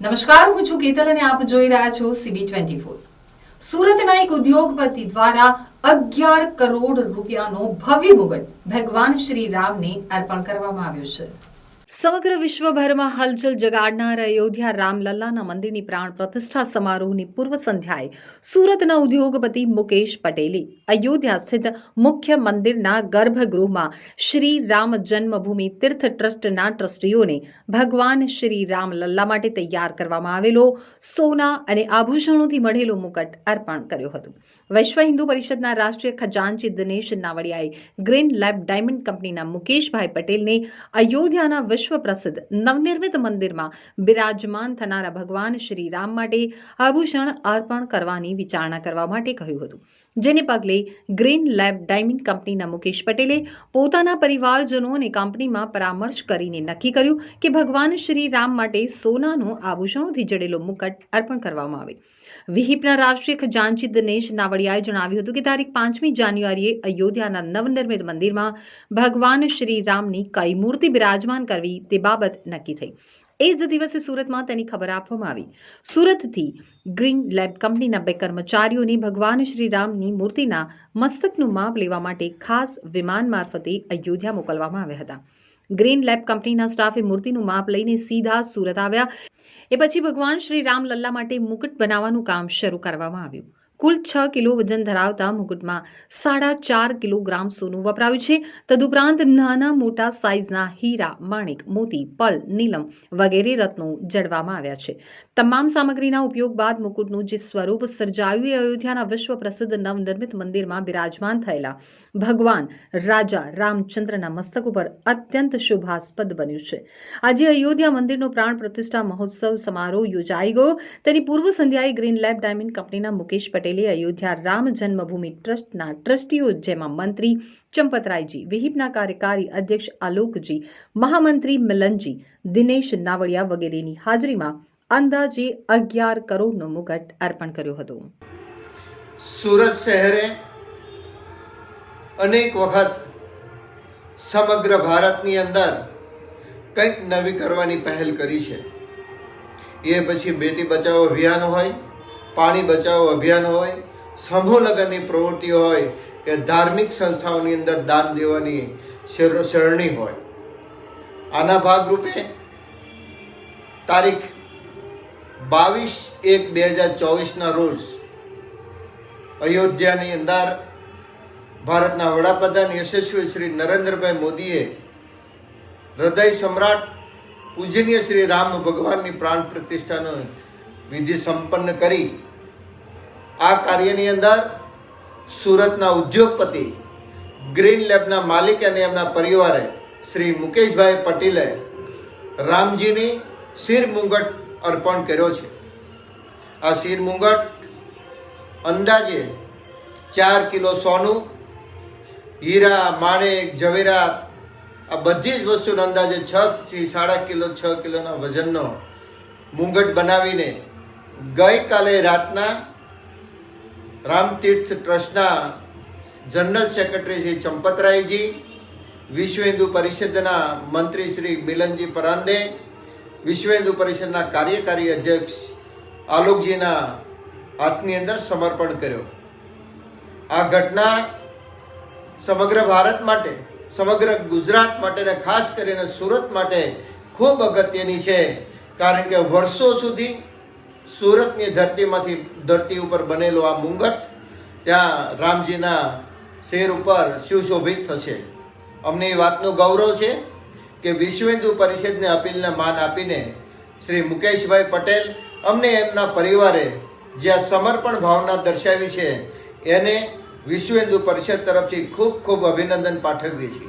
નમસ્કાર, હું છું કેતલ અને આપ જોઈ રહ્યા છો સીબી ટ્વેન્ટી ફોર સુરતના એક ઉદ્યોગપતિ દ્વારા અગિયાર કરોડ રૂપિયાનો ભવ્ય મુગટ ભગવાન શ્રી રામને અર્પણ કરવામાં આવ્યો છે. સમગ્ર વિશ્વભરમાં હલચલ જગાડનાર અયોધ્યા રામલલ્લાના મંદિરની પ્રાણ પ્રતિષ્ઠા સમારોહની પૂર્વ સંધ્યાએ સુરતના ઉદ્યોગપતિ મુકેશ પટેલે અયોધ્યા સ્થિત મુખ્ય મંદિરના ગર્ભગૃહમાં શ્રી રામ જન્મભૂમિ તીર્થ ટ્રસ્ટના ટ્રસ્ટીઓને ભગવાન શ્રી રામલલ્લા માટે તૈયાર કરવામાં આવેલો સોના અને આભૂષણોથી મળેલો મુકટ અર્પણ કર્યો હતો. વિશ્વ હિન્દુ પરિષદના રાષ્ટ્રીય ખજાનચી દિનેશ નાવડિયાએ ગ્રીન લેબ ડાયમંડ કંપનીના મુકેશભાઈ પટેલને અયોધ્યાના વિશ્વ પ્રસિદ્ધ નવનિર્મિત મંદિરમાં બિરાજમાન થનારા ભગવાન શ્રી રામ માટે આભૂષણ અર્પણ કરવાની વિચારણા કરવા માટે કહ્યું હતું. જેને પગલે ગ્રીન લેબ ડાયમંડ કંપનીના મુકેશ પટેલે પોતાના પરિવારજનો અને કંપનીમાં પરામર્શ કરીને નક્કી કર્યું કે ભગવાન શ્રી રામ માટે સોનાનું આભૂષણોથી જડેલો મુકટ અર્પણ કરવામાં આવે. વિહિપના રાષ્ટ્રીય ખજાનચી દિનેશ નાવડિયાએ જણાવ્યું હતું કે તારીખ પાંચમી જાન્યુઆરીએ અયોધ્યાના નવનિર્મિત મંદિરમાં ભગવાન શ્રી રામની કઈ મૂર્તિ બિરાજમાન કરવી તે બાબત નક્કી થઈ. એ જ દિવસે સુરતમાં તેની ખબર આપવામાં આવી. સુરતથી ગ્રીન લેબ કંપનીના બે કર્મચારીઓને ભગવાન શ્રી રામની મૂર્તિના મસ્તકનું માપ લેવા માટે ખાસ વિમાન મારફતે અયોધ્યા મોકલવામાં આવ્યા હતા. ગ્રીન લેબ કંપનીના સ્ટાફે મૂર્તિનું માપ લઈને સીધા સુરત આવ્યા. એ પછી ભગવાન શ્રી રામ લલ્લા માટે મુકુટ બનાવવાનું કામ શરૂ કરવામાં આવ્યું. કુલ છ કિલો વજન ધરાવતા મુકુટમાં સાડા ચાર કિલોગ્રામ સોનું વપરાયું છે. તદુપરાંત નાના મોટા સાઇઝના હીરા, માણિક, મોતી, પલ, નીલમ વગેરે રત્નો જડવામાં આવ્યા છે. તમામ સામગ્રીના ઉપયોગ બાદ મુકુટનું જે સ્વરૂપ સર્જાયું એ અયોધ્યાના વિશ્વ પ્રસિદ્ધ નવનિર્મિત મંદિરમાં બિરાજમાન થયેલા ભગવાન રાજા રામચંદ્રના મસ્તક ઉપર અત્યંત શુભાસ્પદ બન્યું છે. આજે અયોધ્યા મંદિરનો પ્રાણ પ્રતિષ્ઠા મહોત્સવ સમારોહ યોજાઈ ગયો. તેની પૂર્વ સંધ્યાએ ગ્રીન લેબ ડાયમંડ કંપનીના મુકેશ પટેલે અયોધ્યા રામ જન્મભૂમિ ટ્રસ્ટના ટ્રસ્ટીઓ જેમાં મંત્રી ચંપતરાયજી, વિહિપના કાર્યકારી અધ્યક્ષ આલોકજી, મહામંત્રી મિલનજી, દિનેશ નાવડિયા વગેરેની હાજરીમાં અંદાજે અગિયાર કરોડનો મુગટ અર્પણ કર્યો હતો. સુરત શહેરે અનેક વખત સમગ્ર ભારતની અંદર કંઈક નવી કરવાની પહેલ કરી છે. એ પછી બેટી બચાવો અભિયાન હોય પાણી બચાવો અભિયાન હોય, સમૂહ લગ્નની પ્રવૃત્તિ હોય, કે ધાર્મિક સંસ્થાઓની અંદર દાન દેવાની શેર- શરણી હોય. આના ભાગરૂપે તારીખ બાવીસ એક બે હજાર ચોવીસના રોજ અયોધ્યાની અંદર ભારતના વડાપ્રધાન યશસ્વી શ્રી નરેન્દ્રભાઈ મોદીએ હૃદય સમ્રાટ પૂજનીય શ્રી રામ ભગવાનની પ્રાણ પ્રતિષ્ઠાનો વિધિ સંપન્ન કરી આ કાર્યની અંદર સુરતના ઉદ્યોગપતિ, ગ્રીન લેબના માલિક અને એમના પરિવારે શ્રી મુકેશભાઈ પટેલે રામજીની શિર મુંગટ અર્પણ કર્યો છે. આ શિર મુંગટ અંદાજે ચાર કિલો સોનું, હીરા, માણેક, ઝવેરાત, આ બધી જ વસ્તુનો અંદાજે છ થી સાડા કિલો, છ કિલોના વજનનો મુંગટ બનાવીને ગઈકાલે રાતના રામતીર્થ ટ્રસ્ટના જનરલ સેક્રેટરી શ્રી ચંપતરાયજી, વિશ્વ હિન્દુ પરિષદના મંત્રી શ્રી મિલનજી પરાંદે વિશ્વ હિન્દુ પરિષદના કાર્યકારી અધ્યક્ષ આલોકજીના હાથની અંદર સમર્પણ કર્યો. આ ઘટના સમગ્ર ભારત માટે, સમગ્ર ગુજરાત માટે અને ખાસ કરીને સુરત માટે ખૂબ અગત્યની છે. કારણ કે વર્ષો સુધી સુરતની ધરતીમાંથી ધરતી ઉપર બનેલો આ મુંગટ, ત્યાં રામજીના શેર ઉપર સુશોભિત થશે. અમને એ વાતનું ગૌરવ છે કે વિશ્વ હિન્દુ પરિષદને અપીલને માન આપીને શ્રી મુકેશભાઈ પટેલ અમને એમના પરિવારે જે આ સમર્પણ ભાવના દર્શાવી છે, એને વિશ્વ પરિષદ તરફથી ખૂબ ખૂબ અભિનંદન પાઠવીએ છીએ.